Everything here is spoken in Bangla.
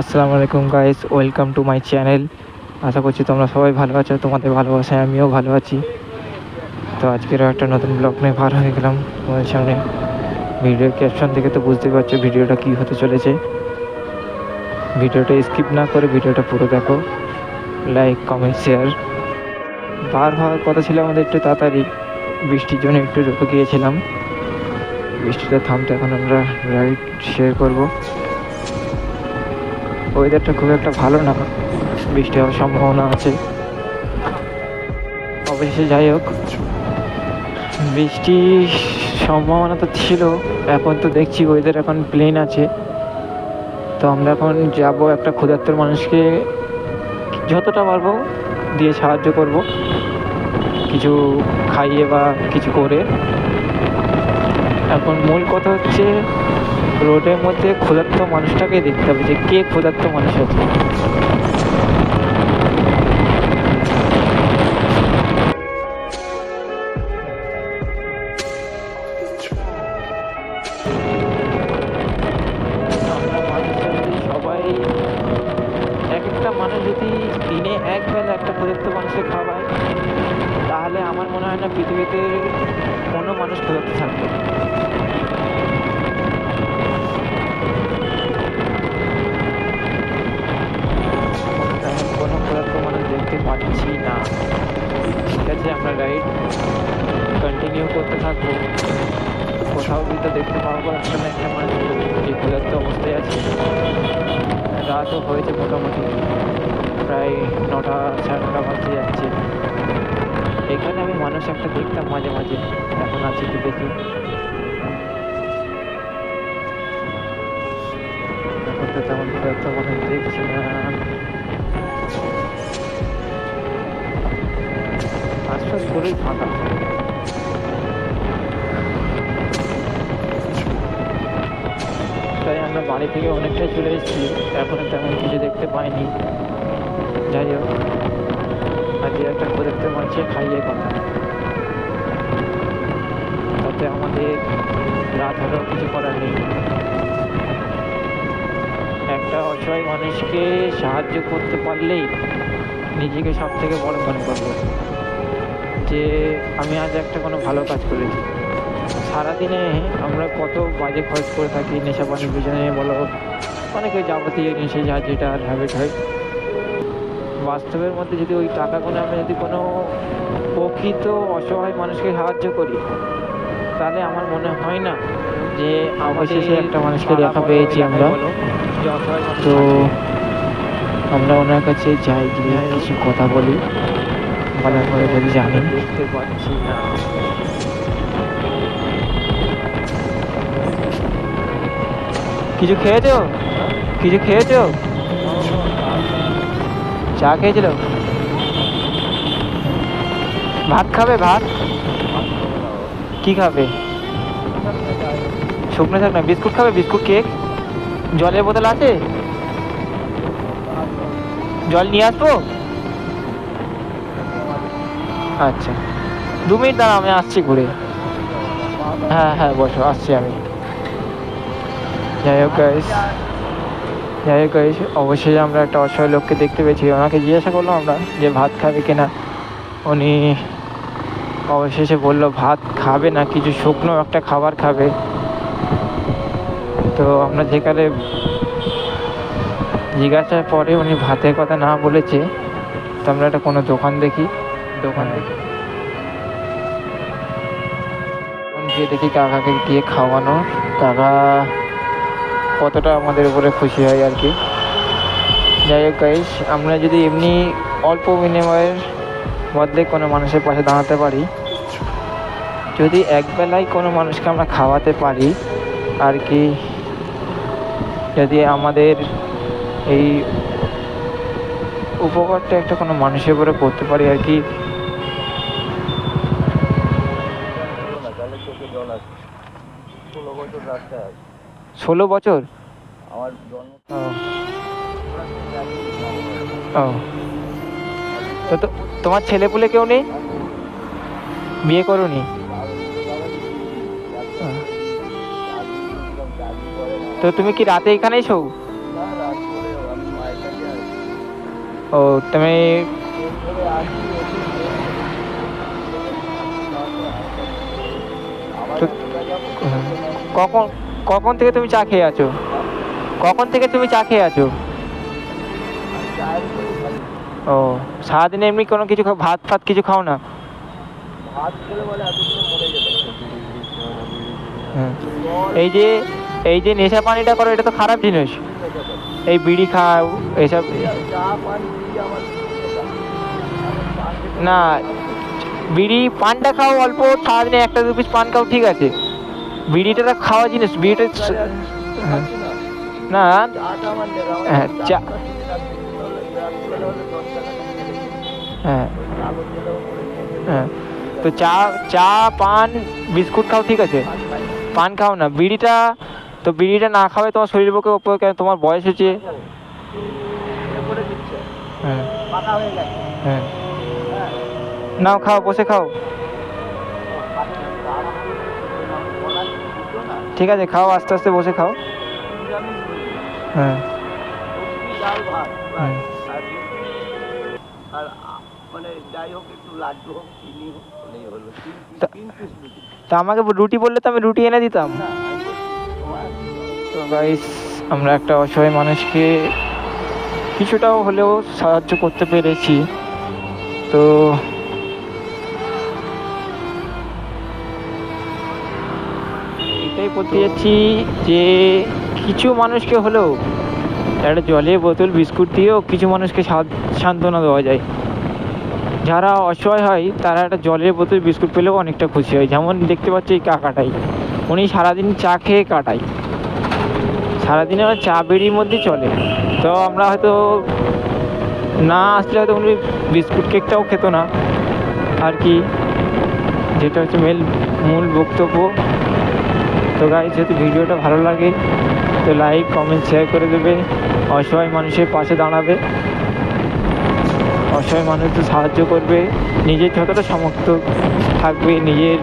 আসসালামু আলাইকুম guys welcome to my channel আশা করছি তোমরা সবাই ভালো আছো, তোমাদের ভালোবাসায় আমিও ভালো আছি। তো আজকেরও একটা নতুন ব্লগ নিয়ে ভার হয়ে গেলাম তোমাদের সামনে। ভিডিওর ক্যাপশন থেকে তো বুঝতে পারছ ভিডিওটা কী হতে চলেছে। ভিডিওটা স্কিপ না করে ভিডিওটা পুরো দেখো। লাইক কমেন্ট শেয়ার বার হওয়ার কথা ছিল আমাদের একটু তাড়াতাড়ি। বৃষ্টির জন্য একটু রুকে গিয়েছিলাম। বৃষ্টিটা থামতে এখন আমরা রাইড শেয়ার করব। ওয়েদারটা খুব একটা ভালো না। বৃষ্টি হওয়ার সম্ভাবনা আছে। অবশেষে যাই হোক, বৃষ্টির সম্ভাবনা তো ছিল, এখন তো দেখছি ওয়েদার এখন প্লেন আছে। তো আমরা এখন যাব একটা ক্ষুধার্ত মানুষকে যতটা পারব দিয়ে সাহায্য করব। কিছু খাইয়ে বা কিছু করে। এখন মূল কথা হচ্ছে রোডের মধ্যে ক্ষুধার্ত মানুষটাকে দেখতে হবে যে কে ক্ষুধার্ত মানুষ আছে। দিনে এক বেলা একটা ক্ষুধার্ত মানুষকে খাওয়ায় তাহলে আমার মনে হয় না পৃথিবীতে মানুষ ক্ষুধার্ত থাকবে কোনো ক্ষুধার্ত মানুষ দেখতে পাচ্ছি না। ঠিক আছে, আমরা রাইড কন্টিনিউ করতে থাকব। কোথাও কিন্তু দেখতে পাবো একটা না একটা মানুষ যে অবস্থায় আছে। রাতও হয়েছে মোটামুটি। প্রায় নটা, সাড়ে নটা বাজতে যাচ্ছে। আমি মানুষ একটা দেখতাম মাঝে মাঝে। এখন আছে কি দেখি। এখন তো তেমন মানুষ দেখছি না। পুরোই ফাঁকা। তাই আমরা বাড়ি থেকে অনেকটাই চলে এসেছি। এখনও তেমন কিছু দেখতে পাইনি। যাই হোক, আজকে একটা দেখতে পাচ্ছি খাইয়ে কথা হলেও কিছু করার নেই। একটা অসহায় মানুষকে সাহায্য করতে পারলেই নিজেকে সব থেকে বড় মনে করব। যে আমি আজ একটা কোনো ভালো কাজ করেছি। সারাদিনে আমরা কত বাজে খরচ করে থাকি, নেশা পানির পিছনে বলো, অনেকে যাবতীয় নেশে, যা যেটা হ্যাবিট হয়। বাস্তবের মধ্যে যদি ওই টাকাগুলো আমরা যদি কোনো প্রকৃত অসহায় মানুষকে সাহায্য করি তাহলে আমার মনে হয় না যে অবশেষে একটা মানুষকে দেখা পেয়েছি আমরা। তো আমরা ওনার কাছে যাই গিয়ে কিছু কথা বলি। বলার পরে বলি জানি দেখতে পাচ্ছি না। কিছু খেয়েছো? কিছু খেয়েছো? চা খেয়েছিল? ভাত খাবে ভাত? কি খাবে? শুকনো থাক না, বিস্কুট খাবে? Biscuit cake? জলের বোতল আছে? জল নিয়ে আসব? আচ্ছা। দু মিনিট দাঁড়া আমি আসছি ঘুরে। হ্যাঁ হ্যাঁ বসো, আসছি আমি। যাই হোক যাই হোক অবশ্যই আমরা একটা অসহায় লোককে দেখতে পেয়েছি। ওনাকে জিজ্ঞাসা করলাম আমরা যে ভাত খাবে কিনা। উনি অবশেষে বলল, ভাত খাবে না, কিছু শুকনো একটা খাবার খাবে? তো আমরা যেখানে জিজ্ঞাসার পরে উনি ভাতের কথা না বলেছে, তো আমরা একটা কোনো দোকান দেখি দোকান দেখি। গিয়ে দেখি কাকাকে গিয়ে খাওয়ানো। কাকা কতটা আমাদের উপরে খুশি হয় আর কি। যাই হোক গাইস আমরা যদি এমনি অল্প বিনিময়ের বদলে কোনো মানুষের পাশে দাঁড়াতে পারি? যদি একবেলায় কোনো মানুষকে আমরা খাওয়াতে পারি আর কি? যদি আমাদের এই উপকারটা একটা কোনো মানুষের উপরে করতে পারি আর কি? ষোলো বছর আমার জন্ম ও। তো তোমার ছেলে পুলে কেউ নেই বিয়ে করোনি। তো তুমি কি রাতে এখানেই ওরা ও, তুমি। কখন কখন থেকে তুমি চা খেয়ে আছো কখন থেকে তুমি চা খেয়ে আছো ও সারাদিনে এমনি কোনো কিছু ভাত ফাত কিছু খাও না? ভাত খেলে বলে মরে হ্যাঁ। এই যে এই যে নেশা পানিটা করো এটা তো খারাপ জিনিস। এই বিড়ি খাও এসব না বিড়ি পানটা খাও অল্প সারাদিনে একটা দু পিস পান খাও ঠিক আছে। বিড়িটা তো খাওয়া জিনিস বিড়িটা। না। হ্যাঁ, চা হ্যাঁ। হ্যাঁ। তো চা চা পান বিস্কুট খাও ঠিক আছে? পান খাও না। বিড়িটা তো বিড়িটা না খাওয়াই তোমার শরীরের পক্ষে উপকার, কেন? তোমার বয়স হচ্ছে। হ্যাঁ। হয়ে। হ্যাঁ হ্যাঁ। নাও খাও বসে খাও। ঠিক আছে খাও আস্তে আস্তে বসে খাও। রুটি, হ্যাঁ। মানে যাই হোক একটু লাড্ডু হোক চিনি হোক হলেই হলো। তিন পিস তা- রুটি তা আমাকে রুটি বললে তো আমি রুটি এনে দিতাম। তো গাইস আমরা একটা অসহায় মানুষকে কিছুটাও হলেও সাহায্য করতে পেরেছি। তো এটাই বলতে যাচ্ছি যে কিছু মানুষকে হলেও একটা জলের বোতল বিস্কুট দিয়েও কিছু মানুষকে সান্ত্বনা দেওয়া যায়। যারা অসহায় হয়, তারা একটা জলের বোতল, বিস্কুট পেলেও অনেকটা খুশি হয়। যেমন দেখতে পাচ্ছি এই কাকাটাই। উনি সারাদিন চা খেয়ে কাটায়। সারাদিনে আমার চা বেরির মধ্যে চলে। তো আমরা হয়তো না আসলে হয়তো উনি বিস্কুট কেকটাও খেত না। আর কি? যেটা হচ্ছে মেল মূল বক্তব্য। তো গাই যদি ভিডিওটা ভালো লাগে, তো লাইক কমেন্ট শেয়ার করে দেবে। অসহায় মানুষের পাশে দাঁড়াবে। অসহায় মানুষদের সাহায্য করবে নিজের যতটা সামর্থ্য থাকবে নিজের